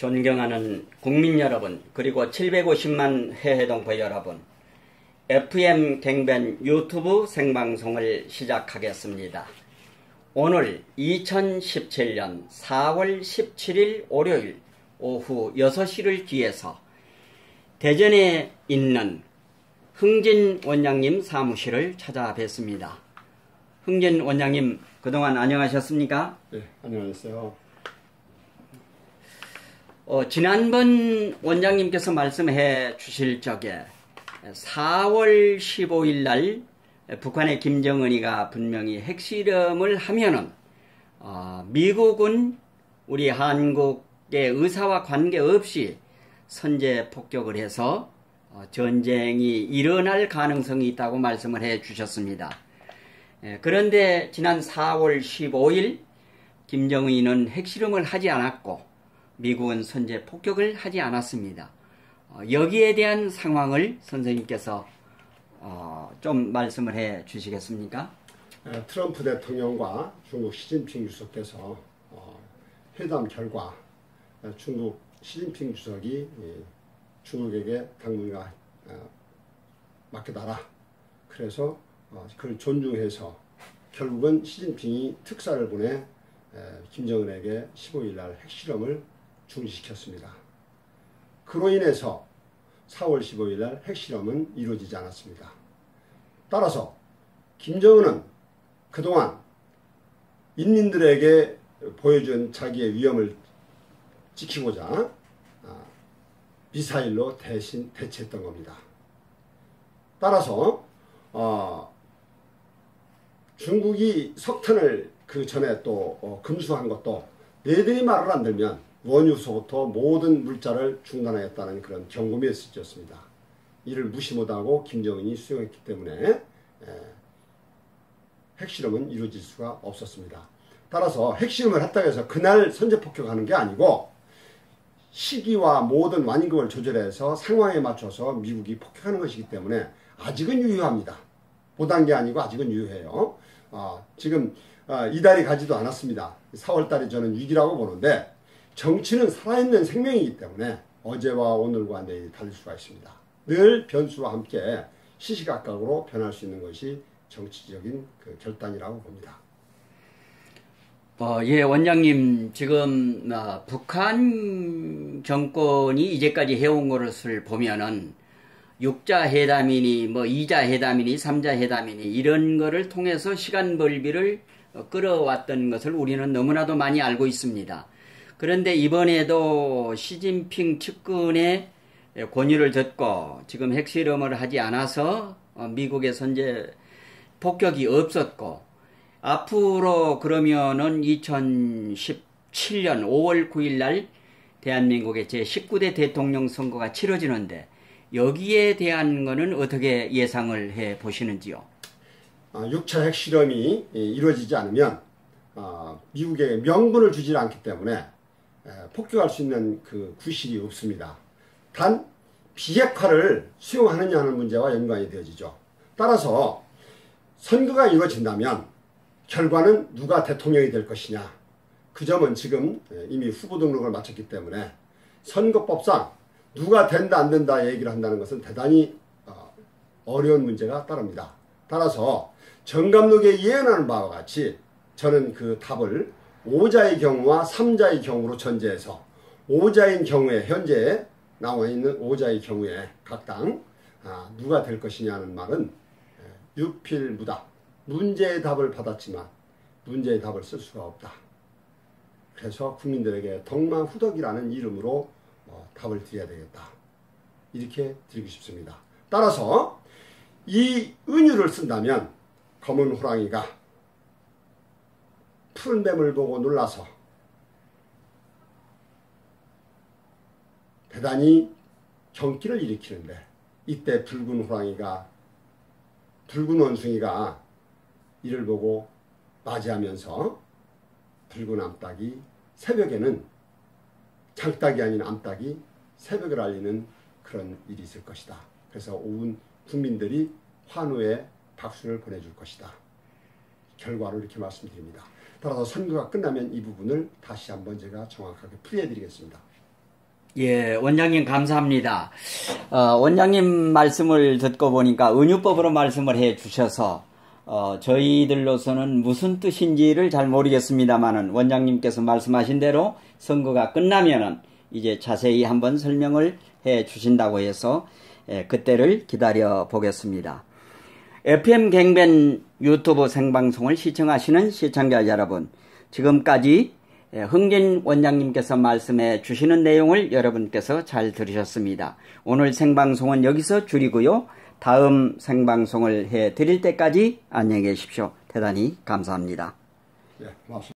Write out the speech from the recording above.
존경하는 국민 여러분, 그리고 750만 해해동포 여러분, FM 갱변 유튜브 생방송을 시작하겠습니다. 오늘 2017년 4월 17일 월요일 오후 6시를 기해서 대전에 있는 흥진 원장님 사무실을 찾아뵙습니다. 흥진 원장님, 그동안 안녕하셨습니까? 네, 안녕하세요. 어, 지난번 원장님께서 말씀해 주실 적에 4월 15일 날 북한의 김정은이가 분명히 핵실험을 하면은 어, 미국은 우리 한국의 의사와 관계없이 선제 폭격을 해서 어, 전쟁이 일어날 가능성이 있다고 말씀을 해 주셨습니다. 예, 그런데 지난 4월 15일 김정은이는 핵실험을 하지 않았고 미국은 선제 폭격을 하지 않았습니다. 어, 여기에 대한 상황을 선생님께서 어, 좀 말씀을 해 주시겠습니까? 에, 트럼프 대통령과 중국 시진핑 주석께서 어, 회담 결과 에, 중국 시진핑 주석이 예, 중국에게 당분간 어, 맡겨달라. 그래서 어, 그걸 존중해서 결국은 시진핑이 특사를 보내 에, 김정은에게 15일 날 핵실험을 중지시켰습니다. 그로 인해서 4월 15일 날 핵실험은 이루어지지 않았습니다. 따라서 김정은은 그동안 인민들에게 보여준 자기의 위험을 지키고자 아, 미사일로 대신 대체했던 겁니다. 따라서 어, 중국이 석탄을 그 전에 또 어, 금수한 것도 너희들이 말을 안 들면 원유소부터 모든 물자를 중단하였다는 그런 경고 메시지였습니다. 이를 무시 못하고 김정은이 수용했기 때문에 에, 핵실험은 이루어질 수가 없었습니다. 따라서 핵실험을 했다고 해서 그날 선제폭격하는 게 아니고 시기와 모든 완급을 조절해서 상황에 맞춰서 미국이 폭격하는 것이기 때문에 아직은 유효합니다. 보단 게 아니고 아직은 유효해요. 어, 지금 어, 이달이 가지도 않았습니다. 4월달이 저는 6이라고 보는데 정치는 살아있는 생명이기 때문에 어제와 오늘과 내일이 달릴 수가 있습니다. 늘 변수와 함께 시시각각으로 변할 수 있는 것이 정치적인 그 결단이라고 봅니다. 어, 예, 원장님, 지금, 어, 북한 정권이 이제까지 해온 것을 보면은, 육자 회담이니, 뭐, 이자 회담이니, 삼자 회담이니, 이런 거를 통해서 시간 벌비를 끌어왔던 것을 우리는 너무나도 많이 알고 있습니다. 그런데 이번에도 시진핑 측근의 권유를 듣고 지금 핵실험을 하지 않아서 어, 미국의 선제 폭격이 없었고 앞으로 그러면은 2017년 5월 9일 날 대한민국의 제19대 대통령 선거가 치러지는데 여기에 대한 거는 어떻게 예상을 해 보시는지요? 6차 아, 핵실험이 이루어지지 않으면 아, 미국에 명분을 주지 않기 때문에 폭격할 수 있는 그 구실이 없습니다. 단 비핵화를 수용하느냐는 문제와 연관이 되어지죠. 따라서 선거가 이루어진다면 결과는 누가 대통령이 될 것이냐 그 점은 지금 이미 후보 등록을 마쳤기 때문에 선거법상 누가 된다 안 된다 얘기를 한다는 것은 대단히 어, 어려운 문제가 따릅니다. 따라서 정감독의 예언하는 바와 같이 저는 그 답을 5자의 경우와 3자의 경우로 전제해서 5자인 경우에 현재 나와 있는 5자의 경우에 각당 아, 누가 될 것이냐는 말은 유필무다. 문제의 답을 받았지만 문제의 답을 쓸 수가 없다. 그래서 국민들에게 덕망후덕이라는 이름으로 어, 답을 드려야 되겠다. 이렇게 드리고 싶습니다. 따라서 이 은유를 쓴다면 검은 호랑이가 푸른 뱀을 보고 놀라서 대단히 경기를 일으키는데 이때 붉은 호랑이가 붉은 원숭이가 이를 보고 맞이하면서 붉은 암탉이 새벽에는 장닭이 아닌 암탉이 새벽을 알리는 그런 일이 있을 것이다. 그래서 온 국민들이 환호의 박수를 보내줄 것이다. 결과로 이렇게 말씀드립니다. 따라서 선거가 끝나면 이 부분을 다시 한번 제가 정확하게 풀이해 드리겠습니다. 예, 원장님 감사합니다. 어, 원장님 말씀을 듣고 보니까 은유법으로 말씀을 해 주셔서 어, 저희들로서는 무슨 뜻인지를 잘 모르겠습니다만은 원장님께서 말씀하신 대로 선거가 끝나면은 이제 자세히 한번 설명을 해 주신다고 해서 예, 그때를 기다려 보겠습니다. FM 갱변 유튜브 생방송을 시청하시는 시청자 여러분, 지금까지 예, 흥진 원장님께서 말씀해 주시는 내용을 여러분께서 잘 들으셨습니다. 오늘 생방송은 여기서 줄이고요. 다음 생방송을 해 드릴 때까지 안녕히 계십시오. 대단히 감사합니다. 예, 고맙습니다.